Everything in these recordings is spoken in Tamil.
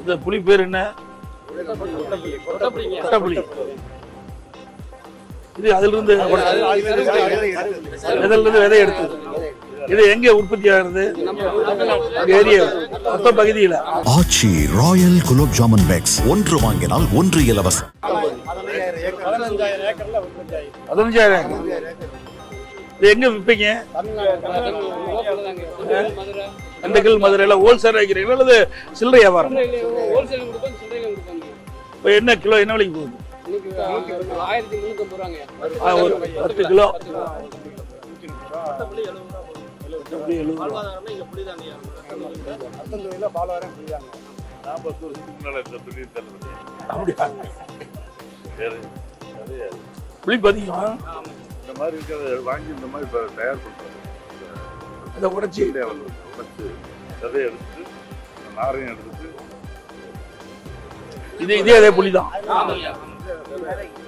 இந்த புளி பேர் என்ன? கொட்டப்புளி இது அதுல இருந்து இதுல இருந்து விதை எடுத்தது? இது எங்க உற்பத்தி ஆகுறது? ஏரியா மொத்த பகுதியில. Aachi royal gulab jamun packs. ஒன்று வாங்கினால் ஒன்று இலவசம். பதினஞ்சாயிரம் இது எங்க விற்பீங்க திண்டுக்கல் மதுரையில ஹோல்சேல் வைக்கிறீங்களா அல்லது சில்லறை வியாபாரம்? இப்போ என்ன கிலோ என்ன விலைக்கு போகுது? ஒரு பத்து கிலோ. புளி மாதிரி இருக்கிறத வாங்கி இந்த மாதிரி இப்போ தயார் பண்ணுறாங்க அதை உடைச்சி. உடைச்சு விதையை எடுத்து நாரையும் எடுத்துட்டு. இது இதே அதே புளி தான்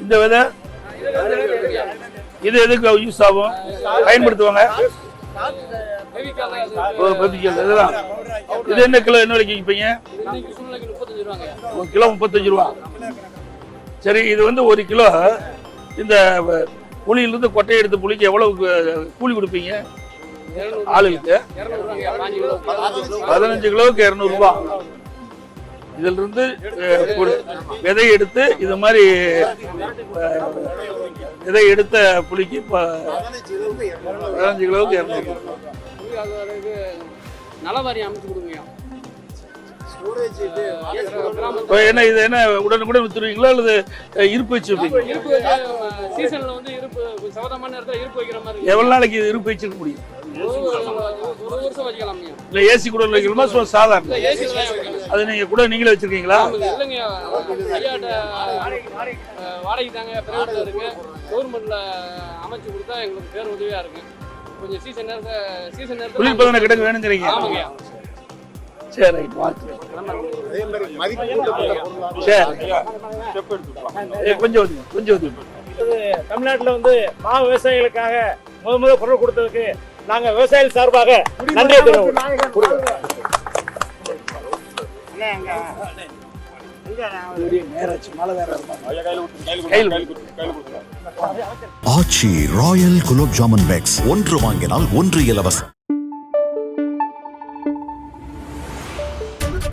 இந்த விதை இது எதுக்கு யூஸ் ஆகும்? பயன்படுத்துவாங்க. இதெல்லாம். இது என்ன கிலோ என்ன விலைக்கு விற்பீங்க? கிலோ முப்பத்தஞ்சு ரூபா. சரி இது வந்து ஒரு கிலோ. இந்த புளியிலிருந்து கொட்டையை எடுத்து புளிக்கு எவ்வளவு கூலி கொடுப்பீங்க? ஆளுக்கு பதினஞ்சு கிலோவுக்கு இரநூறுபா. இதுல இருந்து விதை எடுத்து இது மாதிரி விதை எடுத்த புளிக்கு பதினஞ்சு கிலோவுக்கு இரநூறுபா. நலவாரி அமைச்சு கொடுங்க என்ன இது என்ன உடனுக்குடன் வித்துருவீங்களா அல்லது இருப்பு வச்சு இருப்பு வச்சு சீசன்ல வந்து இருப்பு. எவ்வளவு நாளைக்கு இது இருப்பு வச்சிருக்க முடியும்? இல்ல ஏசி கூட வைக்கணுமா? சும்மா சாதாரண. அது நீங்க கூட நீங்களே வச்சிருக்கீங்களா? வாடகைக்கு தாங்க பிரைவேட்ல இருக்கு. கவர்மெண்ட்ல அமைச்சு கொடுத்தா எங்களுக்கு பேர் உதவியா இருக்கு. கொஞ்சம் சீசன் நேரத்தை சீசன் நேரத்தில் குளிர்பதன கிடங்கு வேணுங்கிறீங்க. ஆமாங்க சரி கொஞ்சம் கொஞ்சம் தமிழ்நாட்டில் வந்து மா விவசாயிகளுக்காக முத முத குரல் கொடுத்ததுக்கு நாங்க விவசாயிகள் சார்பாக நன்றி ஆச்சி ராயல் குலோப் ஜாமுன் பேக்ஸ் ஒன்று வாங்கினால் ஒன்று இலவசம்.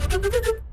Thank you.